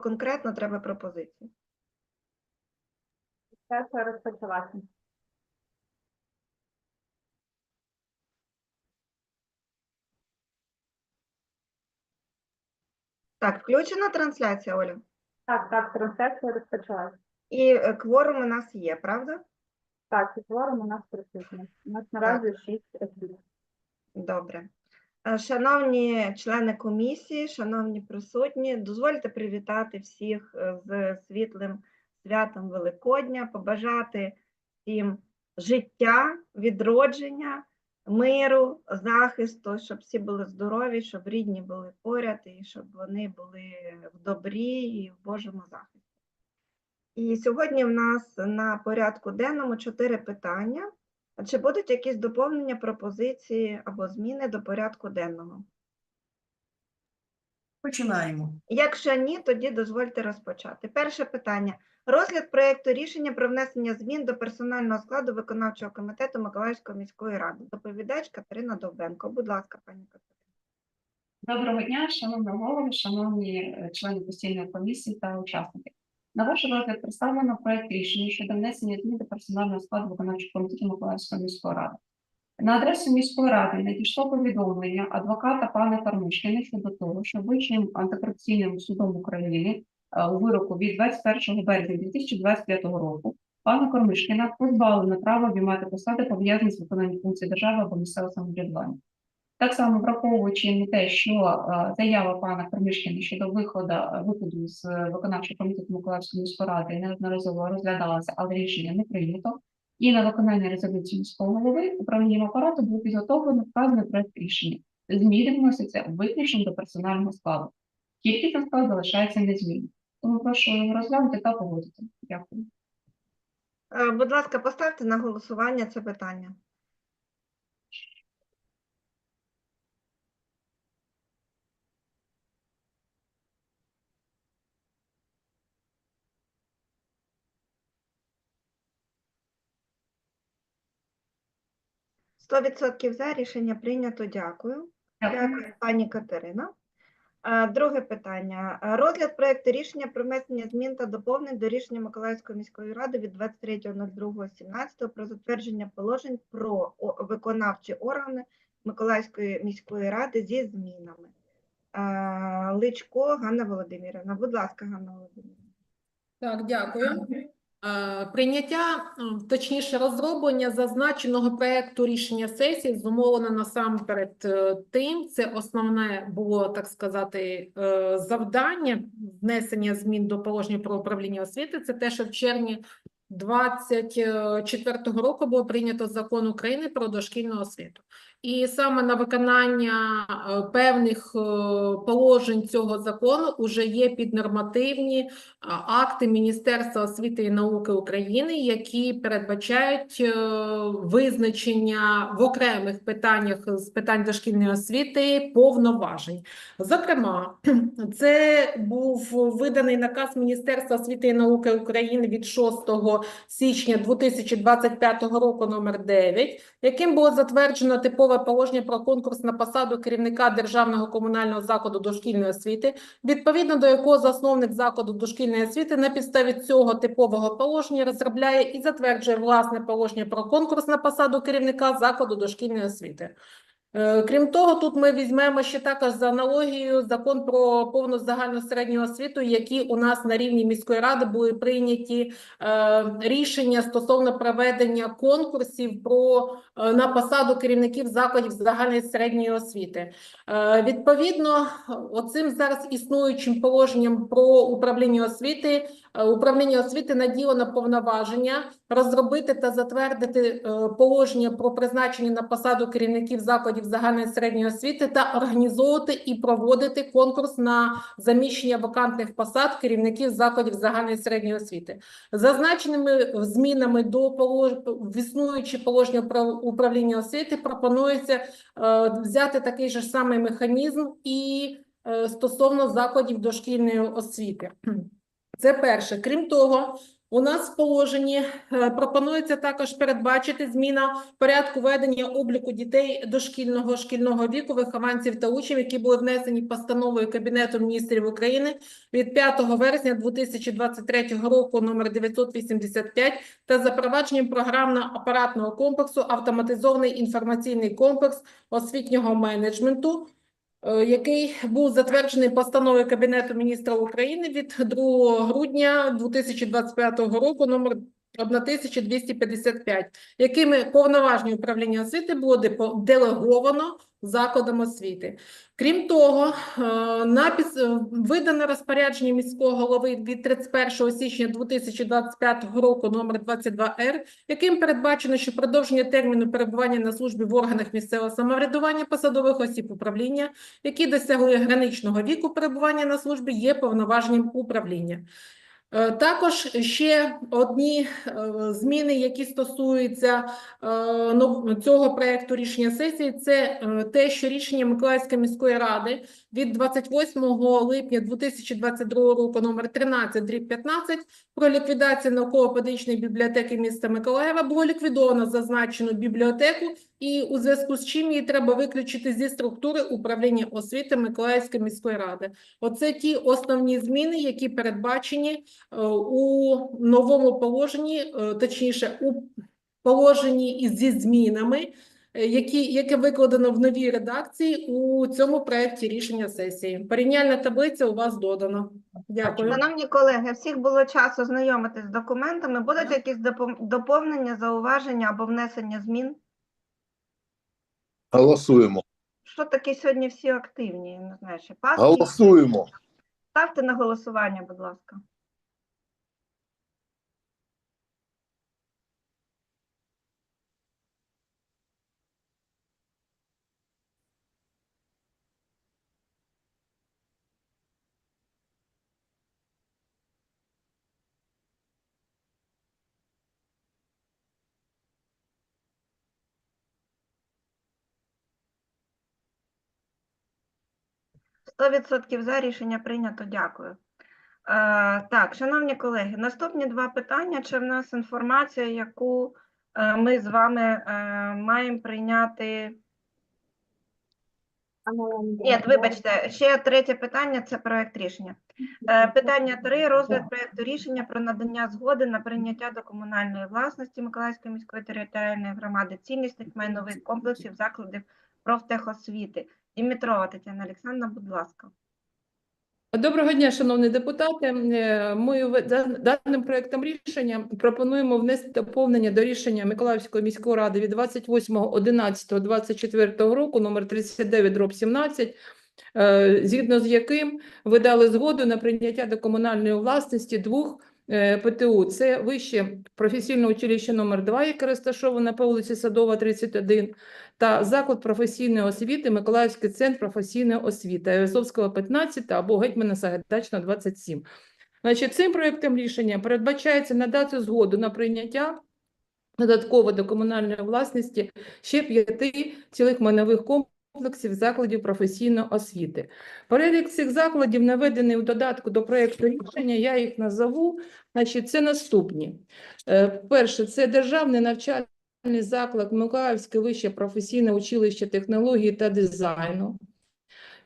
конкретно треба пропозиції. Сесія розпочалася. Так, включена трансляція, Оля? Так, так, трансляція розпочалася. І е, кворум у нас є, правда? Так, і твором у нас присутні. У нас наразі шість осіб. Добре. Е, Шановні члени комісії, шановні присутні, дозвольте привітати всіх е, з світлим святом Великодня, побажати всім життя, відродження, миру, захисту, щоб всі були здорові, щоб рідні були поряд і щоб вони були в добрі і в Божому захисті. І сьогодні в нас на порядку денному чотири питання. А Чи будуть якісь доповнення, пропозиції або зміни до порядку денного? Починаємо. Якщо ні, тоді дозвольте розпочати. Перше питання. Розгляд проєкту рішення про внесення змін до персонального складу виконавчого комітету Миколаївської міської ради. Доповідач Катерина Довбенко. Будь ласка, пані Катерина. Доброго дня, шановна голови, шановні е, члени постійної комісії та учасники. На ваш розгляд представлено проект рішення щодо внесення змін до персонального складу виконавчого комітету Миколаївської міської ради. На адресу міської ради надійшло повідомлення адвоката пана Кармишкіна щодо того, що Вищим антикорупційним судом України е, у вироку від 21 березня 2025 року пана Кормишкіна позбавлено права обіймати посади пов'язані з виконанням функцій держави або місцевого самоврядування. Так само враховуючи те, що е, заява пана Кормишкіна щодо виходу виходу з виконавчого комітету Миколаївської міської ради неодноразово розглядалася, але рішення не прийнято. І на виконання резолюції міського голови управлінням апарату був підготовлено вказаний проект рішення. Зміни вносяться виключно до персонального складу. Кількість склад залишається незмінною. Тому прошу розглянути та погодити. Дякую. Е, Будь ласка, поставте на голосування це питання. Сто відсотків за рішення прийнято. Дякую. Дякую, пані Катерина. Друге питання. Розгляд проекту рішення про внесення змін та доповнень до рішення Миколаївської міської ради від 23.02.17 про затвердження положень про виконавчі органи Миколаївської міської ради зі змінами. Личко Ганна Володимирівна. Будь ласка, Ганна Володимирівна. Так, дякую. Е, Прийняття, точніше, розроблення зазначеного проекту рішення сесії зумовлено насамперед е, тим, це основне було, так сказати, е, завдання внесення змін до положення про управління освіти. Це те, що в червні 24-го року було прийнято закон України про дошкільну освіту. І саме на виконання е, певних е, положень цього закону вже є піднормативні акти Міністерства освіти і науки України, які передбачають е, визначення в окремих питаннях з питань дошкільної освіти повноважень. Зокрема, це був виданий наказ Міністерства освіти і науки України від 6 січня 2025 року номер 9, яким було затверджено типове положення про конкурс на посаду керівника державного комунального закладу дошкільної освіти, відповідно до якого засновник закладу дошкільної освіти на підставі цього типового положення розробляє і затверджує власне положення про конкурс на посаду керівника закладу дошкільної освіти. Е, Крім того, тут ми візьмемо ще також за аналогією закон про повну загальну середню освіту, які у нас на рівні міської ради були прийняті е, рішення стосовно проведення конкурсів про е, на посаду керівників закладів загальної середньої освіти. Відповідно, оцим зараз існуючим положенням про управління освіти, управління освіти наділено повноваження розробити та затвердити положення про призначення на посаду керівників закладів загальної середньої освіти та організовувати і проводити конкурс на заміщення вакантних посад керівників закладів загальної середньої освіти. Зазначеними змінами до полож... існуючі положення управління освіти пропонується е, взяти такий же самий механізм і е, стосовно закладів дошкільної освіти. Це перше. Крім того, У нас в положенні е, пропонується також передбачити зміна порядку ведення обліку дітей дошкільного шкільного віку, вихованців та учнів, які були внесені постановою Кабінету міністрів України від 5 вересня 2023 року номер 985 та запровадженням програмно-апаратного комплексу «Автоматизований інформаційний комплекс освітнього менеджменту», який був затверджений постановою Кабінету міністрів України від 2 грудня 2025 року номер 1255, якими повноваження управління освіти було депо- делеговано закладам освіти. Крім того, е, на піс... е, видане розпорядження міського голови від 31 січня 2025 року номер 22-Р, яким передбачено, що продовження терміну перебування на службі в органах місцевого самоврядування посадових осіб управління, які досягли граничного віку перебування на службі, є повноваженням управління. Е, Також ще одні е, зміни, які стосуються е, цього проекту рішення сесії, це те, що рішення Миколаївської міської ради від 28 липня 2022 року номер 13 дріб 15 про ліквідацію науково-педагогічної бібліотеки міста Миколаєва було ліквідовано зазначену бібліотеку, і у зв'язку з чим її треба виключити зі структури управління освіти Миколаївської міської ради. Оце ті основні зміни, які передбачені е, у новому положенні, е, точніше, у положенні зі змінами, е, які, яке викладено в новій редакції у цьому проєкті рішення сесії. Порівняльна таблиця у вас додана. Дякую. Шановні колеги, всіх було час ознайомитись з документами. Будуть якісь доповнення, зауваження або внесення змін? Голосуємо. Що таке сьогодні всі активні? Не знаю, чи паски. Голосуємо. Ставте на голосування, будь ласка. Сто відсотків за рішення прийнято. Дякую. Е, так, шановні колеги, наступні два питання. Чи в нас інформація, яку е, ми з вами е, маємо прийняти? Ні, вибачте, ще третє питання це проект рішення. Питання три. Розгляд проекту рішення про надання згоди на прийняття до комунальної власності Миколаївської міської територіальної громади ціннісних майнових комплексів закладів профтехосвіти. Дімітрова Тетяна Олександровна, будь ласка. Доброго дня, шановні депутати. Е, Ми даним проектом рішення пропонуємо внести доповнення до рішення Миколаївської міської ради від 28.11.24 року, номер 39, дроб 17, е, згідно з яким ви дали згоду на прийняття до комунальної власності двох е, ПТУ. Це вище професійне училище номер 2, яке розташоване по вулиці Садова, 31, та заклад професійної освіти Миколаївський центр професійної освіти Айвазовського 15 або Гетьмана Сагайдачного 27. Значить, цим проектом рішення передбачається надати згоду на прийняття додатково до комунальної власності ще п'яти цілих майнових комплексів закладів професійної освіти. Перелік цих закладів наведений у додатку до проекту рішення, я їх назову. Значить, це наступні. Е, Перше, це державний навчальний заклад Миколаївське вище професійне училище технології та дизайну.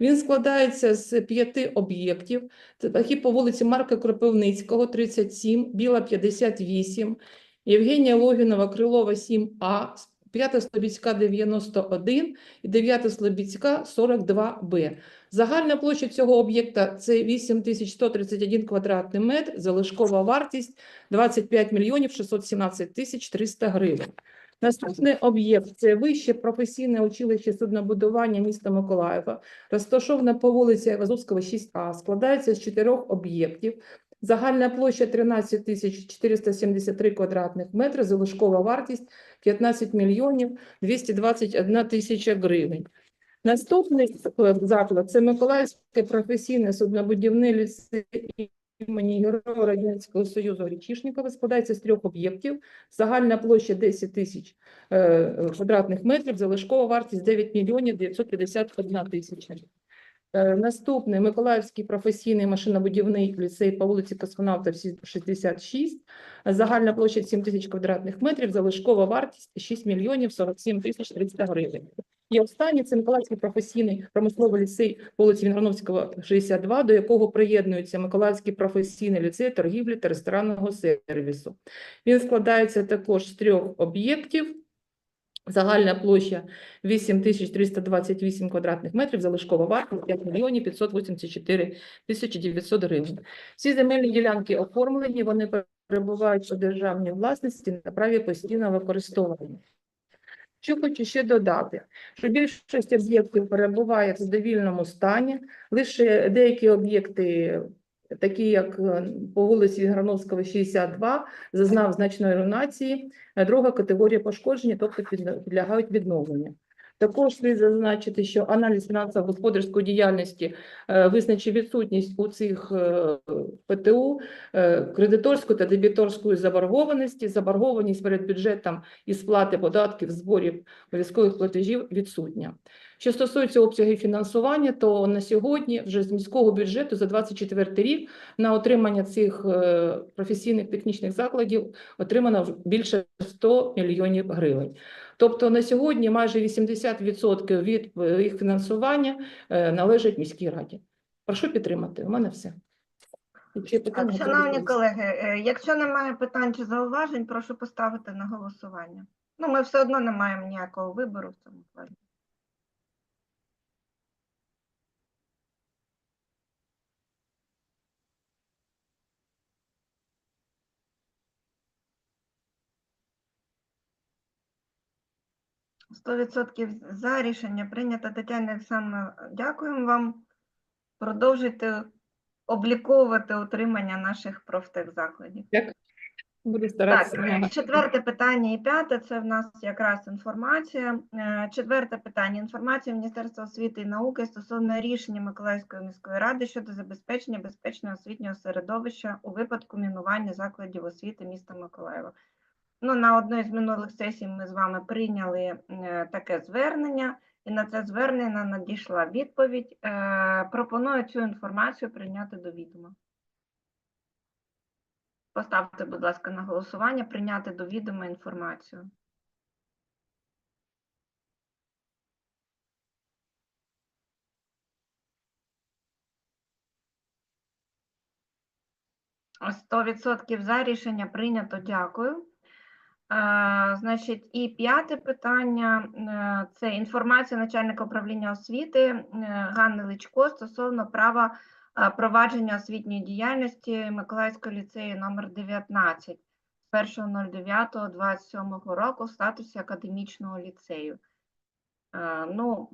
Він складається з п'яти об'єктів. Такі по вулиці Марка Кропивницького, 37, Біла 58, Євгенія Логінова, Крилова 7А, 5 Слобідська 91 і 9 Слобідська 42Б. Загальна площа цього об'єкта це 8131 квадратний метр, залишкова вартість 25 мільйонів 617 тисяч 300 гривень. Наступний об'єкт це вище професійне училище суднобудування міста Миколаєва, розташоване по вулиці Айвазовського, 6А, складається з чотирьох об'єктів. Загальна площа 13 тисяч 473 квадратних метри, залишкова вартість 15 мільйонів 221 тисяча гривень. Наступний е, заклад це Миколаївське професійне суднобудівне ліцей імені Героя Радянського Союзу Гречишникова складається з трьох об'єктів. Загальна площа 10 тисяч е, квадратних метрів, залишкова вартість 9 мільйонів 951 тисяча. Е, Наступний Миколаївський професійний машинобудівний ліцей по вулиці Космонавта 66. Загальна площа 7 тисяч квадратних метрів, залишкова вартість 6 мільйонів 47 тисяч 300 гривень. І останній це Миколаївський професійний промисловий ліцей вулиці Вінграновського, 62, до якого приєднується Миколаївський професійний ліцей торгівлі та ресторанного сервісу. Він складається також з трьох об'єктів. Загальна площа 8328 квадратних метрів, залишкова вартість 5 мільйонів 584 тисячі 900 гривень. Всі земельні ділянки оформлені, вони перебувають у державній власності на праві постійного використовування. Що хочу ще додати, що більшість об'єктів перебуває в задовільному стані, лише деякі об'єкти, такі як е, по вулиці Грановського, 62, зазнав значної руйнації, друга категорія пошкодження, тобто підлягають відновленню. Також слід зазначити, що аналіз фінансово-господарської діяльності е, визначив відсутність у цих е, ПТУ е, кредиторської та дебіторської заборгованості, заборгованість перед бюджетом і сплати податків, зборів, обов'язкових платежів відсутня. Що стосується обсягів фінансування, то на сьогодні вже з міського бюджету за 24 рік на отримання цих професійних технічних закладів отримано більше 100 мільйонів гривень. Тобто на сьогодні майже 80% від е, їх фінансування е, належить міській раді. Прошу підтримати. У мене все. Так, шановні колеги, е, якщо немає питань чи зауважень, прошу поставити на голосування. Ну, ми все одно не маємо ніякого вибору в цьому плані. Сто відсотків за рішення прийнято. Тетяна Олександровна, дякуємо вам. Продовжуйте обліковувати утримання наших профтехзакладів. Буду старатися. Так, четверте питання і п'яте це в нас якраз інформація. Е, Четверте питання. Інформація Міністерства освіти і науки стосовно рішення Миколаївської міської ради щодо забезпечення безпечного освітнього середовища у випадку мінування закладів освіти міста Миколаєва. Ну, на одній з минулих сесій ми з вами прийняли е, таке звернення, і на це звернення надійшла відповідь. Е, Пропоную цю інформацію прийняти до відома. Поставте, будь ласка, на голосування, прийняти до відома інформацію. Сто відсотків за рішення прийнято. Дякую. Значить, і п'яте питання е, це інформація начальника управління освіти е, Ганни Личко стосовно права е, провадження освітньої діяльності Миколаївського ліцею номер 19 з 1.09.27 року в статусі академічного ліцею. Ну,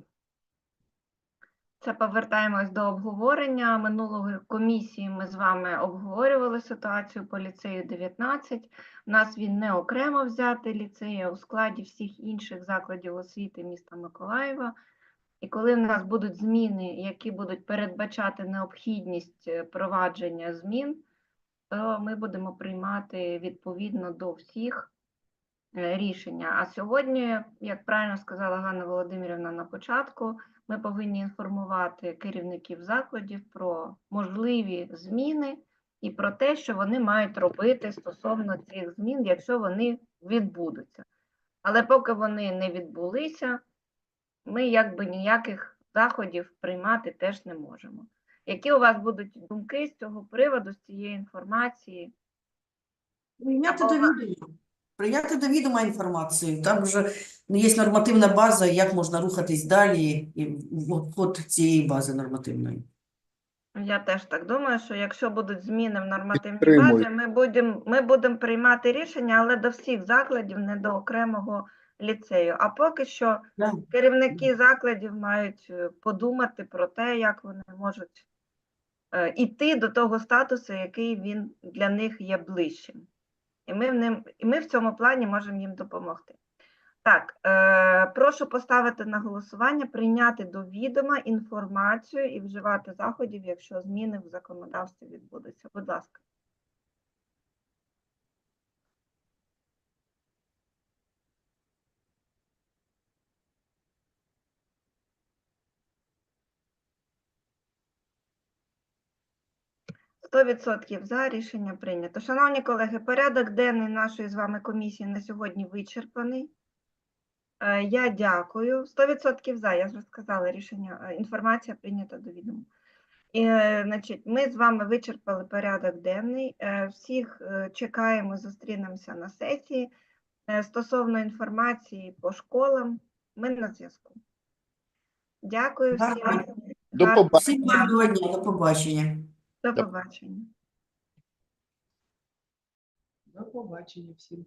це повертаємось до обговорення. Минулої комісії ми з вами обговорювали ситуацію по ліцею 19. У нас він не окремо взятий ліцей, а у складі всіх інших закладів освіти міста Миколаєва. І коли в нас будуть зміни, які будуть передбачати необхідність е, провадження змін, то ми будемо приймати відповідно до всіх е, рішення. А сьогодні, як правильно сказала Ганна Володимирівна на початку, ми повинні інформувати керівників закладів про можливі зміни і про те, що вони мають робити стосовно цих змін, якщо вони відбудуться. Але поки вони не відбулися, ми якби ніяких заходів приймати теж не можемо. Які у вас будуть думки з цього приводу, з цієї інформації? Прийняти до відома. Прийняти до відома інформацію. Там вже є нормативна база, як можна рухатись далі і в обход цієї бази нормативної. Я теж так думаю, що якщо будуть зміни в нормативній Підтримую. базі, ми будемо ми будемо приймати рішення, але до всіх закладів, не до окремого ліцею. А поки що Да. керівники закладів мають е, подумати про те, як вони можуть е, іти до того статусу, який він для них є ближчим. І ми в ним, і ми в цьому плані можемо їм допомогти. Так, е, прошу поставити на голосування, прийняти до відома інформацію і вживати заходів, якщо зміни в законодавстві відбудуться. Будь ласка. 100% за рішення прийнято. Шановні колеги, порядок денний нашої з вами комісії на сьогодні вичерпаний. Е, Я дякую. 100% за, я вже сказала, рішення, е, інформація прийнята до відома. І, е, значить, ми з вами вичерпали порядок денний. Всіх чекаємо, зустрінемося на сесії. Стосовно інформації по школам, ми на зв'язку. Дякую всім. Дякую. До побачення. Дня, до побачення. До побачення. До побачення всім.